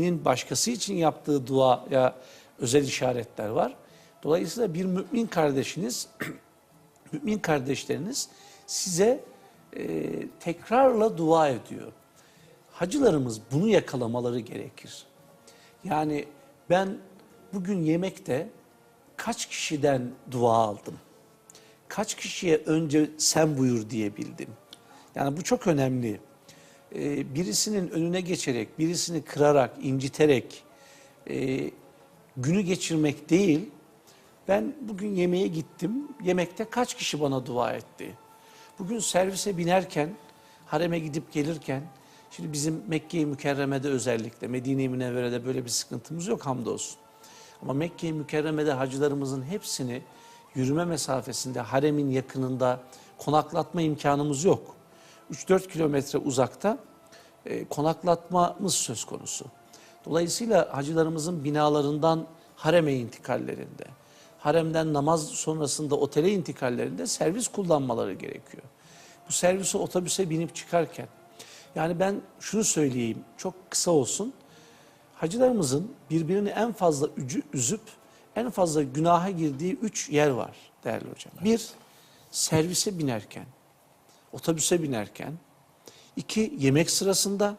Nin başkası için yaptığı duaya özel işaretler var. Dolayısıyla bir mümin kardeşiniz, mümin kardeşleriniz size e, tekrarla dua ediyor. Hacılarımız bunu yakalamaları gerekir. Yani ben bugün yemekte kaç kişiden dua aldım? Kaç kişiye önce sen buyur diyebildim? Yani bu çok önemli. Ee, birisinin önüne geçerek, birisini kırarak, inciterek e, günü geçirmek değil. Ben bugün yemeğe gittim. Yemekte kaç kişi bana dua etti? Bugün servise binerken, hareme gidip gelirken, şimdi bizim Mekke-i Mükerreme'de özellikle, Medine-i Münevvere'de böyle bir sıkıntımız yok hamdolsun. Ama Mekke-i Mükerreme'de hacılarımızın hepsini yürüme mesafesinde, haremin yakınında konaklatma imkanımız yok. 3-4 kilometre uzakta e, konaklatmamız söz konusu. Dolayısıyla hacılarımızın binalarından hareme intikallerinde, haremden namaz sonrasında otele intikallerinde servis kullanmaları gerekiyor. Bu servise otobüse binip çıkarken, yani ben şunu söyleyeyim, çok kısa olsun. Hacılarımızın birbirini en fazla üzüp en fazla günaha girdiği üç yer var değerli hocam. Bir, servise binerken, otobüse binerken, iki, yemek sırasında,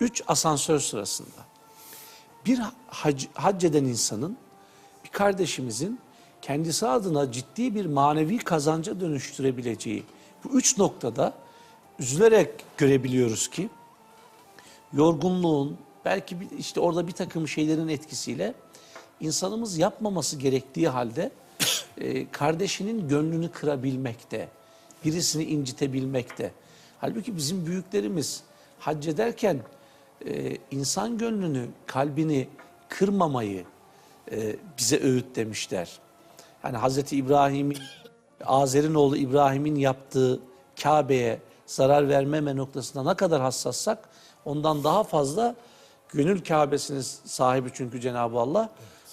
üç, asansör sırasında. Bir hac, hac eden insanın, bir kardeşimizin kendisi adına ciddi bir manevi kazanca dönüştürebileceği bu üç noktada üzülerek görebiliyoruz ki yorgunluğun belki işte orada bir takım şeylerin etkisiyle insanımız yapmaması gerektiği halde e, kardeşinin gönlünü kırabilmekte, birisini incitebilmekte. Halbuki bizim büyüklerimiz hac ederken e, insan gönlünü, kalbini kırmamayı e, bize öğüt demişler. Yani Hazreti İbrahim'in, Azer'in oğlu İbrahim'in yaptığı Kabe'ye zarar vermeme noktasında ne kadar hassassak ondan daha fazla gönül Kabe'sinin sahibi çünkü Cenab-ı Allah.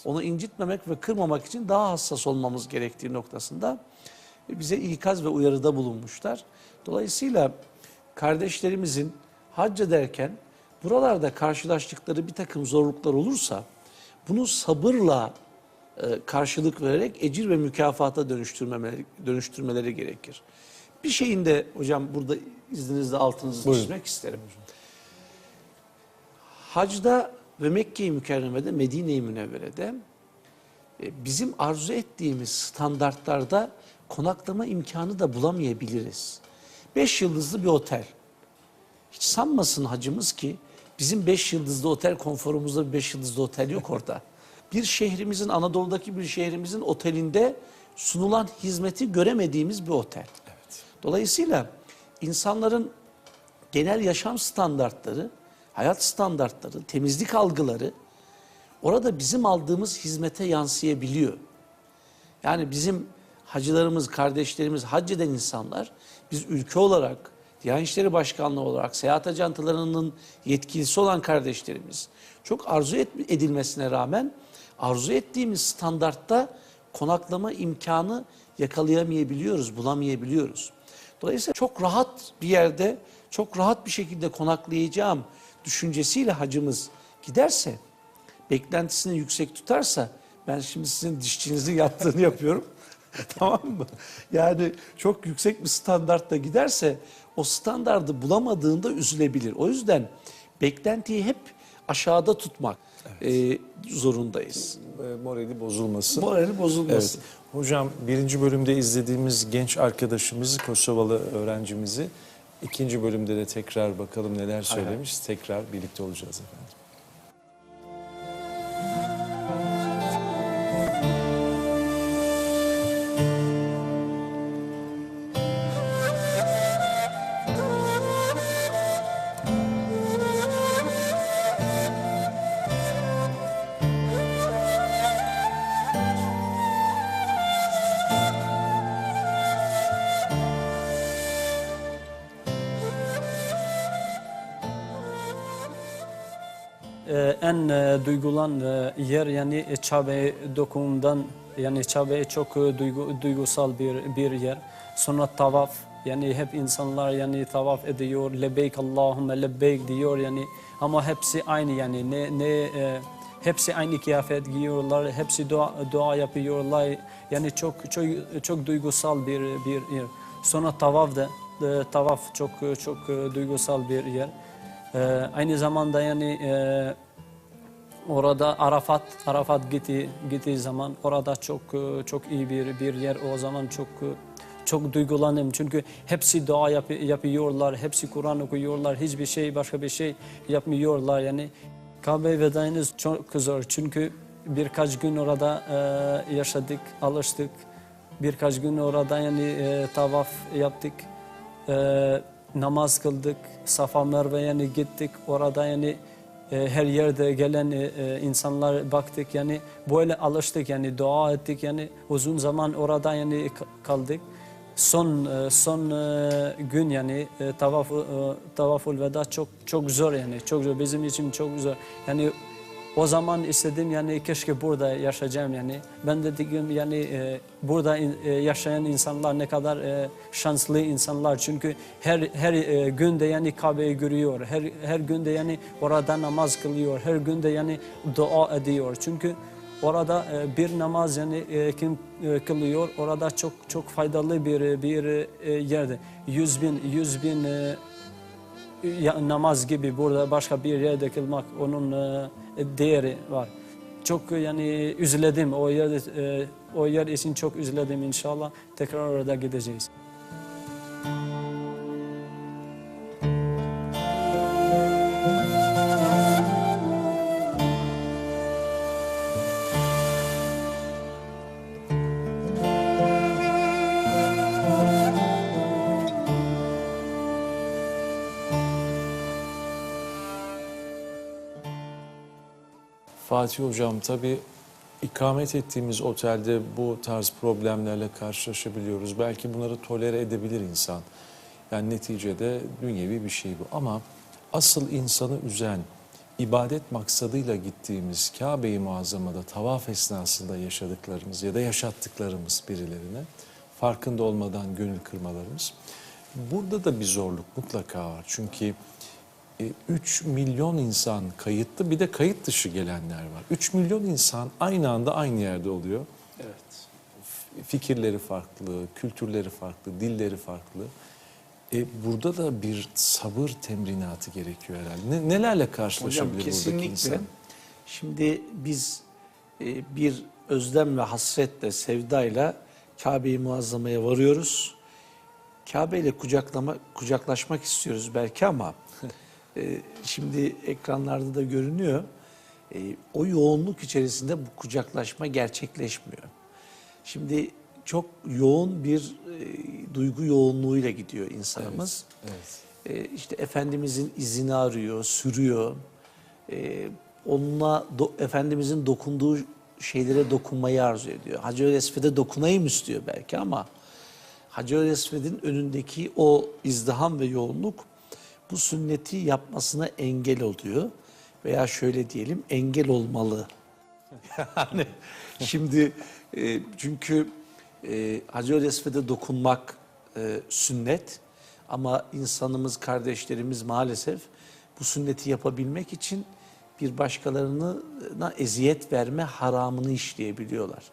Onu incitmemek ve kırmamak için daha hassas olmamız gerektiği noktasında bize ikaz ve uyarıda bulunmuşlar. Dolayısıyla kardeşlerimizin hac ederken buralarda karşılaştıkları bir takım zorluklar olursa bunu sabırla e, karşılık vererek ecir ve mükafata dönüştürmemeleri, dönüştürmeleri gerekir. Bir şeyin de hocam burada izninizle altınızı Buyurun. çizmek isterim. Hacda ve Mekke-i Mükerreme'de, Medine-i Münevvere'de e, bizim arzu ettiğimiz standartlarda konaklama imkanı da bulamayabiliriz. Beş yıldızlı bir otel. Hiç sanmasın hacımız ki bizim beş yıldızlı otel konforumuzda bir beş yıldızlı otel yok orada. Bir şehrimizin, Anadolu'daki bir şehrimizin otelinde sunulan hizmeti göremediğimiz bir otel. Dolayısıyla insanların genel yaşam standartları, hayat standartları, temizlik algıları orada bizim aldığımız hizmete yansıyabiliyor. Yani bizim hacılarımız, kardeşlerimiz, hac eden insanlar biz ülke olarak, Diyanet İşleri Başkanlığı olarak, seyahat ajantalarının yetkilisi olan kardeşlerimiz çok arzu edilmesine rağmen arzu ettiğimiz standartta konaklama imkanı yakalayamayabiliyoruz, bulamayabiliyoruz. Dolayısıyla çok rahat bir yerde, çok rahat bir şekilde konaklayacağım düşüncesiyle hacımız giderse, beklentisini yüksek tutarsa, ben şimdi sizin dişçinizin yaptığını yapıyorum. tamam mı? Yani çok yüksek bir standartta giderse o standardı bulamadığında üzülebilir. O yüzden beklentiyi hep aşağıda tutmak e, zorundayız. Morali bozulması. Morali bozulmasın. Evet. Hocam birinci bölümde izlediğimiz genç arkadaşımızı, Kosovalı öğrencimizi ikinci bölümde de tekrar bakalım neler söylemiş. Tekrar birlikte olacağız efendim. En e, duygulan e, yer yani e, Çabe dokumundan yani Çabe çok e, duygu, duygusal bir bir yer. Sonra tavaf Yani hep insanlar yani tavaf ediyor. Lebeyk Allahümme lebeyk diyor yani. Ama hepsi aynı yani. Ne ne e, hepsi aynı kıyafet giyiyorlar. Hepsi dua, dua yapıyorlar. Yani çok çok çok duygusal bir bir yer. Sonra tavaf da e, tavaf çok çok e, duygusal bir yer. E, aynı zamanda yani e, Orada Arafat, Arafat gitti, gittiği zaman orada çok e, çok iyi bir bir yer. O zaman çok e, çok duygulandım çünkü hepsi dua yap, yapıyorlar, hepsi Kur'an okuyorlar, hiçbir şey başka bir şey yapmıyorlar yani. Kabe vedayınız çok zor çünkü birkaç gün orada e, yaşadık, alıştık. Birkaç gün orada yani e, tavaf yaptık, e, namaz kıldık, Safa Merve yani gittik orada yani e, her yerde gelen e, e, insanlar baktık yani böyle alıştık yani dua ettik yani uzun zaman orada yani ka- kaldık. Son e, son e, gün yani e, tavaf e, tavaful veda çok çok zor yani çok zor bizim için çok zor. Yani o zaman istedim yani keşke burada yaşayacağım yani. Ben de dedim yani e, burada in- e, yaşayan insanlar ne kadar e, şanslı insanlar. Çünkü her her e, günde yani Kabe'yi görüyor. Her her günde yani orada namaz kılıyor. Her günde yani dua ediyor. Çünkü orada e, bir namaz yani e, kim e, kılıyor orada çok çok faydalı bir bir yerde. Yüz bin yüz bin ya, namaz gibi burada başka bir yerde kılmak onun e, değeri var. Çok e, yani üzüledim o yer e, o yer için çok üzüledim inşallah tekrar orada gideceğiz. Fatih Hocam tabii ikamet ettiğimiz otelde bu tarz problemlerle karşılaşabiliyoruz. Belki bunları tolere edebilir insan. Yani neticede dünyevi bir şey bu. Ama asıl insanı üzen, ibadet maksadıyla gittiğimiz Kabe-i Muazzama'da tavaf esnasında yaşadıklarımız ya da yaşattıklarımız birilerine farkında olmadan gönül kırmalarımız. Burada da bir zorluk mutlaka var. Çünkü 3 milyon insan kayıtlı bir de kayıt dışı gelenler var. 3 milyon insan aynı anda aynı yerde oluyor. Evet. Fikirleri farklı, kültürleri farklı, dilleri farklı. E, burada da bir sabır temrinatı gerekiyor herhalde. Ne, nelerle Hocam karşılaşabilir buradaki kesinlikle. insan? Şimdi biz e, bir özlem ve hasretle, sevdayla Kabe-i Muazzama'ya varıyoruz. Kabe ile kucaklama, kucaklaşmak istiyoruz belki ama e, şimdi ekranlarda da görünüyor. E, o yoğunluk içerisinde bu kucaklaşma gerçekleşmiyor. Şimdi çok yoğun bir e, duygu yoğunluğuyla gidiyor insanımız. Evet. E, işte Efendimizin izini arıyor, sürüyor. E, onunla do- Efendimizin dokunduğu şeylere dokunmayı arzu ediyor. Hacer-i Esved'e dokunayım istiyor belki ama Hacer-i Esved'in önündeki o izdiham ve yoğunluk bu sünneti yapmasına engel oluyor. Veya şöyle diyelim engel olmalı. Yani şimdi e, çünkü e, Hacer-i Esved'e dokunmak e, sünnet ama insanımız, kardeşlerimiz maalesef bu sünneti yapabilmek için bir başkalarına eziyet verme haramını işleyebiliyorlar.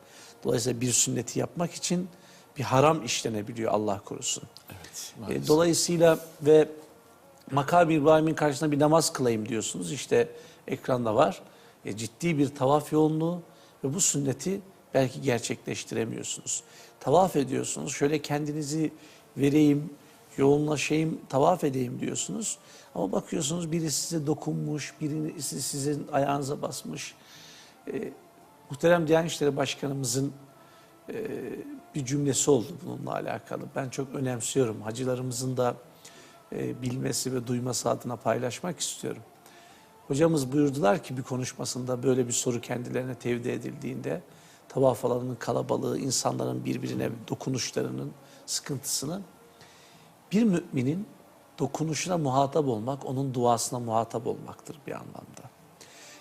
Dolayısıyla bir sünneti yapmak için bir haram işlenebiliyor Allah korusun. Evet, E, maalesef. Dolayısıyla ve Makam İbrahim'in karşısında bir namaz kılayım diyorsunuz. İşte ekranda var. E, ciddi bir tavaf yoğunluğu ve bu sünneti belki gerçekleştiremiyorsunuz. Tavaf ediyorsunuz. Şöyle kendinizi vereyim, yoğunlaşayım, tavaf edeyim diyorsunuz. Ama bakıyorsunuz biri size dokunmuş, birisi sizin ayağınıza basmış. E, muhterem Diyanet İşleri Başkanımızın e, bir cümlesi oldu bununla alakalı. Ben çok önemsiyorum. Hacılarımızın da e, bilmesi ve duyması adına paylaşmak istiyorum. Hocamız buyurdular ki bir konuşmasında böyle bir soru kendilerine tevdi edildiğinde tavaf alanının kalabalığı, insanların birbirine dokunuşlarının sıkıntısını bir müminin dokunuşuna muhatap olmak, onun duasına muhatap olmaktır bir anlamda.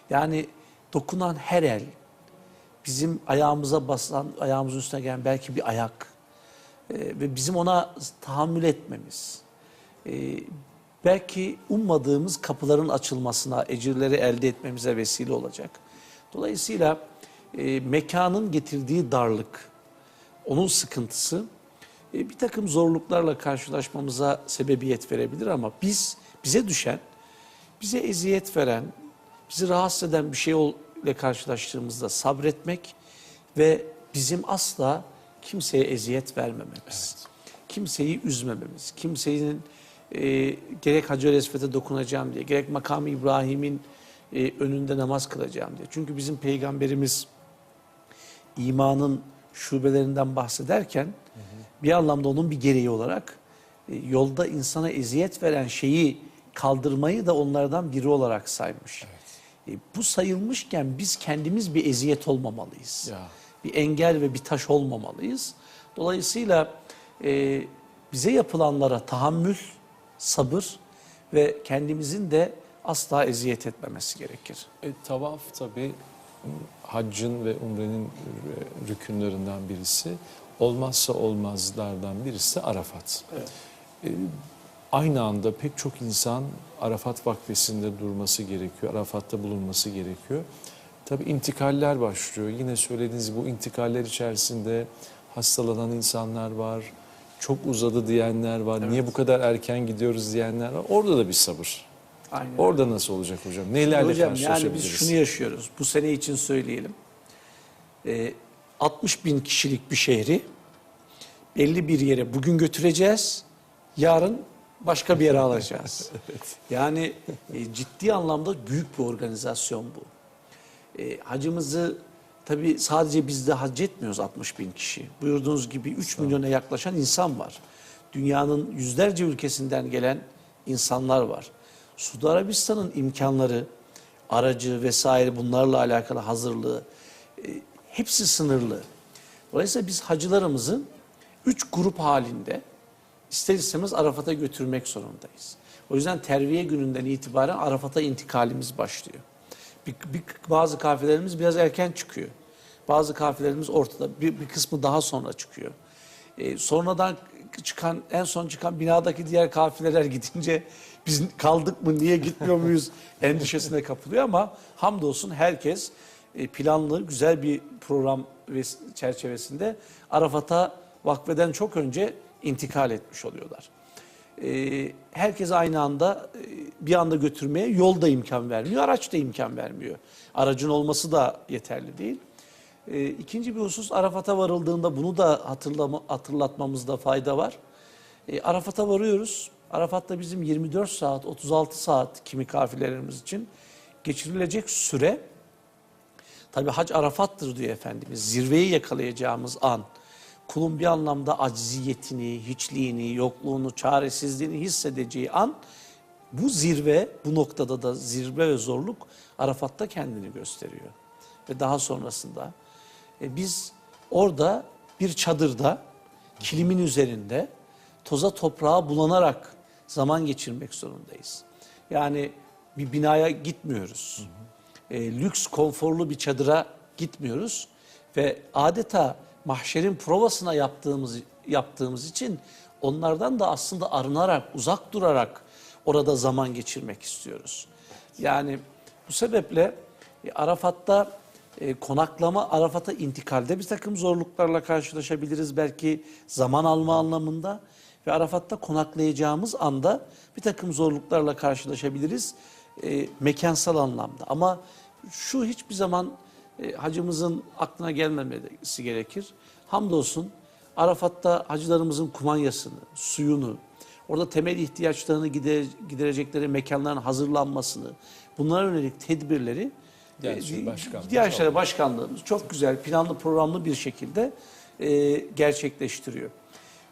Yani dokunan her el, bizim ayağımıza basan, ayağımızın üstüne gelen belki bir ayak E, ve bizim ona tahammül etmemiz, e, belki ummadığımız kapıların açılmasına, ecirleri elde etmemize vesile olacak. Dolayısıyla e, mekanın getirdiği darlık, onun sıkıntısı e, bir takım zorluklarla karşılaşmamıza sebebiyet verebilir ama biz bize düşen, bize eziyet veren, bizi rahatsız eden bir şey ile karşılaştığımızda sabretmek ve bizim asla kimseye eziyet vermememiz, kimseyi üzmememiz, kimsenin e, gerek Hacer Esvet'e dokunacağım diye, gerek makam İbrahim'in e, önünde namaz kılacağım diye. Çünkü bizim peygamberimiz imanın şubelerinden bahsederken bir anlamda onun bir gereği olarak e, yolda insana eziyet veren şeyi kaldırmayı da onlardan biri olarak saymış. E, bu sayılmışken biz kendimiz bir eziyet olmamalıyız. Ya. Bir engel ve bir taş olmamalıyız. Dolayısıyla e, bize yapılanlara tahammül, sabır ve kendimizin de asla eziyet etmemesi gerekir. E, tavaf tabii haccın ve umrenin e, rükünlerinden birisi. Olmazsa olmazlardan birisi Arafat. E, aynı anda pek çok insan Arafat vakfesinde durması gerekiyor. Arafat'ta bulunması gerekiyor. Tabii intikaller başlıyor. Yine söylediğiniz bu intikaller içerisinde hastalanan insanlar var. Çok uzadı diyenler var. Niye bu kadar erken gidiyoruz diyenler var. Orada da bir sabır. Aynen. Orada nasıl olacak hocam? Nelerle Hocam yani karşılaşabiliriz? biz şunu yaşıyoruz. Bu sene için söyleyelim. Ee, 60 bin kişilik bir şehri belli bir yere bugün götüreceğiz. Yarın başka bir yere alacağız. Yani e, ciddi anlamda büyük bir organizasyon bu. E, hacımızı tabii sadece biz de hac etmiyoruz 60 bin kişi. Buyurduğunuz gibi 3 milyona yaklaşan insan var. Dünyanın yüzlerce ülkesinden gelen insanlar var. Suudi Arabistan'ın imkanları, aracı vesaire bunlarla alakalı hazırlığı e, hepsi sınırlı. Dolayısıyla biz hacılarımızı üç grup halinde ister istemez Arafat'a götürmek zorundayız. O yüzden terviye gününden itibaren Arafat'a intikalimiz başlıyor. Bir, bir- bazı kafilelerimiz biraz erken çıkıyor. Bazı kafilelerimiz ortada. Bir, bir kısmı daha sonra çıkıyor. Ee, sonradan çıkan, en son çıkan binadaki diğer kafileler gidince biz kaldık mı, niye gitmiyor muyuz endişesine kapılıyor ama hamdolsun herkes e, planlı, güzel bir program ves- çerçevesinde Arafat'a vakfeden çok önce intikal etmiş oluyorlar. Ee, herkes aynı anda e, bir anda götürmeye yol da imkan vermiyor, araç da imkan vermiyor. Aracın olması da yeterli değil. Ee, ikinci bir husus Arafat'a varıldığında bunu da hatırlatmamızda fayda var. Ee, Arafat'a varıyoruz. Arafat'ta bizim 24 saat, 36 saat kimi kafilelerimiz için geçirilecek süre Tabi hac Arafat'tır diyor Efendimiz. Zirveyi yakalayacağımız an. Kulun bir anlamda acziyetini, hiçliğini, yokluğunu, çaresizliğini hissedeceği an. Bu zirve, bu noktada da zirve ve zorluk Arafat'ta kendini gösteriyor. Ve daha sonrasında e, biz orada bir çadırda, kilimin üzerinde toza toprağa bulanarak zaman geçirmek zorundayız. Yani bir binaya gitmiyoruz. E, lüks, konforlu bir çadıra gitmiyoruz ve adeta mahşerin provasına yaptığımız yaptığımız için onlardan da aslında arınarak, uzak durarak orada zaman geçirmek istiyoruz. Yani bu sebeple e, Arafat'ta e, konaklama, Arafat'a intikalde bir takım zorluklarla karşılaşabiliriz. Belki zaman alma anlamında ve Arafat'ta konaklayacağımız anda bir takım zorluklarla karşılaşabiliriz e, mekansal anlamda. Ama şu hiçbir zaman e, hacımızın aklına gelmemesi gerekir. Hamdolsun Arafat'ta hacılarımızın kumanyasını, suyunu, orada temel ihtiyaçlarını gide- giderecekleri mekanların hazırlanmasını, bunlara yönelik tedbirleri Diyanet e, İşleri Başkanlığı Diyanet Başkanlığımız çok güzel, planlı programlı bir şekilde e, gerçekleştiriyor.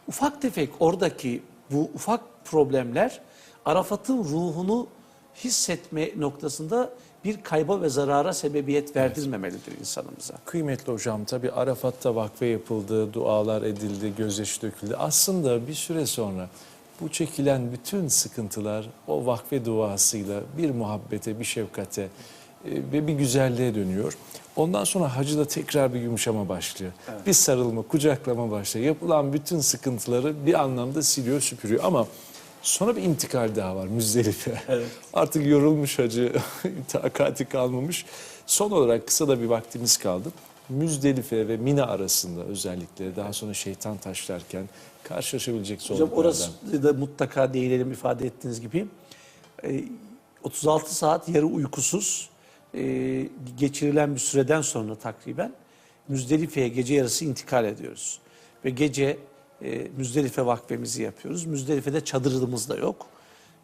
Ufak tefek oradaki bu ufak problemler Arafat'ın ruhunu hissetme noktasında bir kayba ve zarara sebebiyet verdirmemelidir insanımıza. Kıymetli hocam tabi Arafat'ta vakfe yapıldı, dualar edildi, gözyaşı döküldü. Aslında bir süre sonra bu çekilen bütün sıkıntılar o vakfe duasıyla bir muhabbete, bir şefkate, e, ve bir güzelliğe dönüyor. Ondan sonra hacıda tekrar bir yumuşama başlıyor. Bir sarılma, kucaklama başlıyor. Yapılan bütün sıkıntıları bir anlamda siliyor, süpürüyor. Ama sonra bir intikal daha var Müzdelife. Artık yorulmuş hacı, takati kalmamış. Son olarak kısa da bir vaktimiz kaldı. Müzdelife ve Mina arasında özellikle daha sonra şeytan taşlarken karşılaşabilecek Hocam zorluklardan. orası da mutlaka değinelim ifade ettiğiniz gibi. Ee, 36 saat yarı uykusuz e, geçirilen bir süreden sonra takriben Müzdelife'ye gece yarısı intikal ediyoruz. Ve gece e, Müzdelife vakfemizi yapıyoruz. Müzdelife'de çadırımız da yok.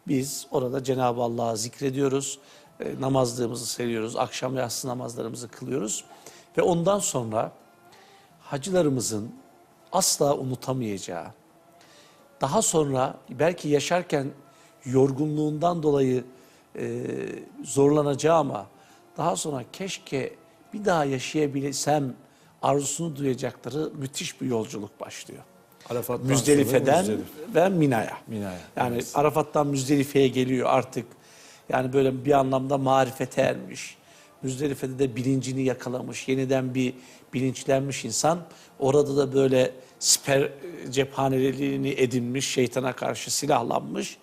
Biz orada Cenab-ı Allah'ı zikrediyoruz. E, namazlığımızı seriyoruz. Akşam yatsı namazlarımızı kılıyoruz. Ve ondan sonra hacılarımızın asla unutamayacağı, daha sonra belki yaşarken yorgunluğundan dolayı e, zorlanacağı ama daha sonra keşke bir daha yaşayabilsem arzusunu duyacakları müthiş bir yolculuk başlıyor. Arafat'tan Müzdelife'den Müzdelife. ve Mina'ya. Mina'ya, Yani evet. Arafat'tan Müzdelife'ye geliyor artık. Yani böyle bir anlamda marifete ermiş. Müzdelife'de de bilincini yakalamış. Yeniden bir bilinçlenmiş insan. Orada da böyle siper cephaneliğini edinmiş. Şeytana karşı silahlanmış.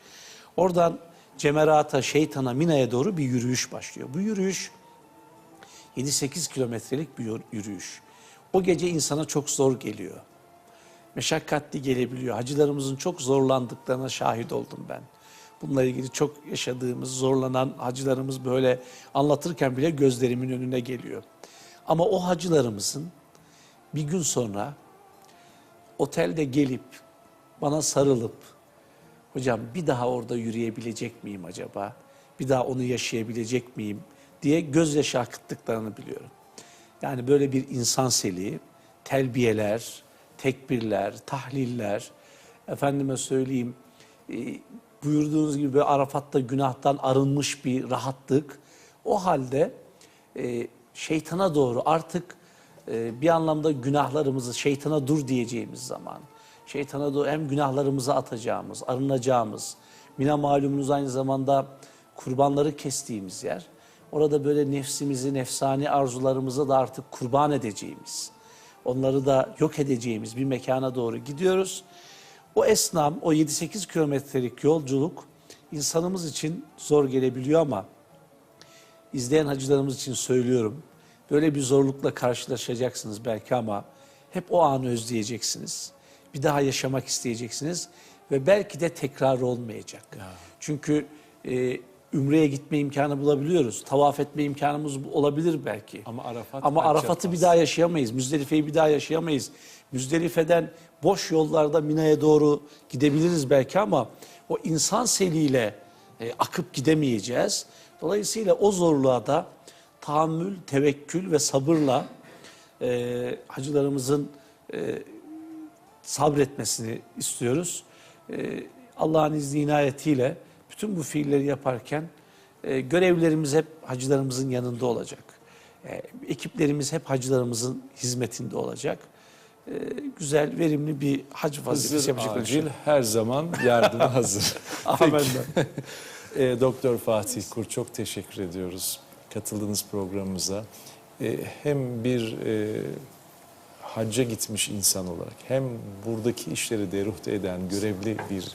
Oradan Cemerata, şeytana, Mina'ya doğru bir yürüyüş başlıyor. Bu yürüyüş 7-8 kilometrelik bir yürüyüş. O gece insana çok zor geliyor meşakkatli gelebiliyor. Hacılarımızın çok zorlandıklarına şahit oldum ben. Bununla ilgili çok yaşadığımız, zorlanan hacılarımız böyle anlatırken bile gözlerimin önüne geliyor. Ama o hacılarımızın bir gün sonra otelde gelip bana sarılıp hocam bir daha orada yürüyebilecek miyim acaba? Bir daha onu yaşayabilecek miyim diye gözyaşı akıttıklarını biliyorum. Yani böyle bir insan seliği, telbiyeler, tekbirler, tahliller, efendime söyleyeyim e, buyurduğunuz gibi Arafat'ta günahtan arınmış bir rahatlık. O halde e, şeytana doğru artık e, bir anlamda günahlarımızı şeytana dur diyeceğimiz zaman, şeytana doğru hem günahlarımızı atacağımız, arınacağımız, Mina malumunuz aynı zamanda kurbanları kestiğimiz yer. Orada böyle nefsimizi, nefsani arzularımızı da artık kurban edeceğimiz, onları da yok edeceğimiz bir mekana doğru gidiyoruz. O esnam, o 7-8 kilometrelik yolculuk insanımız için zor gelebiliyor ama izleyen hacılarımız için söylüyorum. Böyle bir zorlukla karşılaşacaksınız belki ama hep o anı özleyeceksiniz. Bir daha yaşamak isteyeceksiniz ve belki de tekrar olmayacak. Çünkü e, Ümre'ye gitme imkanı bulabiliyoruz. Tavaf etme imkanımız olabilir belki. Ama Arafat Ama Arafat'ı bir daha yaşayamayız. Müzdelife'yi bir daha yaşayamayız. Müzdelife'den boş yollarda Mina'ya doğru gidebiliriz belki ama o insan seliyle e, akıp gidemeyeceğiz. Dolayısıyla o zorluğa da tahammül, tevekkül ve sabırla e, hacılarımızın e, sabretmesini istiyoruz. E, Allah'ın izni inayetiyle bütün bu fiilleri yaparken e, görevlerimiz hep hacılarımızın yanında olacak. E, ekiplerimiz hep hacılarımızın hizmetinde olacak. E, güzel, verimli bir hac vazifesi yapacaklar. acil, her zaman yardıma hazır. Amenna. E, Doktor Fatih Kur çok teşekkür ediyoruz katıldığınız programımıza. E, hem bir e, hacca gitmiş insan olarak hem buradaki işleri deruhte eden görevli bir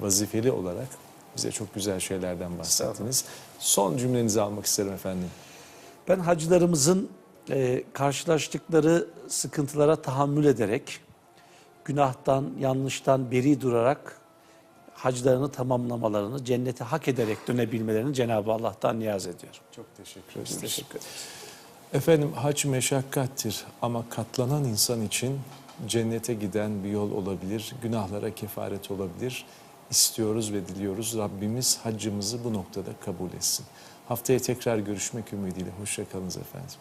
vazifeli olarak bize çok güzel şeylerden bahsettiniz. Son cümlenizi almak isterim efendim. Ben hacılarımızın e, karşılaştıkları sıkıntılara tahammül ederek, günahtan, yanlıştan beri durarak haclarını tamamlamalarını, cenneti hak ederek dönebilmelerini Cenab-ı Allah'tan niyaz ediyorum. Çok teşekkür ederiz. Teşekkür ederiz. Efendim hac meşakkattir ama katlanan insan için cennete giden bir yol olabilir, günahlara kefaret olabilir. İstiyoruz ve diliyoruz Rabbimiz haccımızı bu noktada kabul etsin. Haftaya tekrar görüşmek ümidiyle. Hoşçakalınız efendim.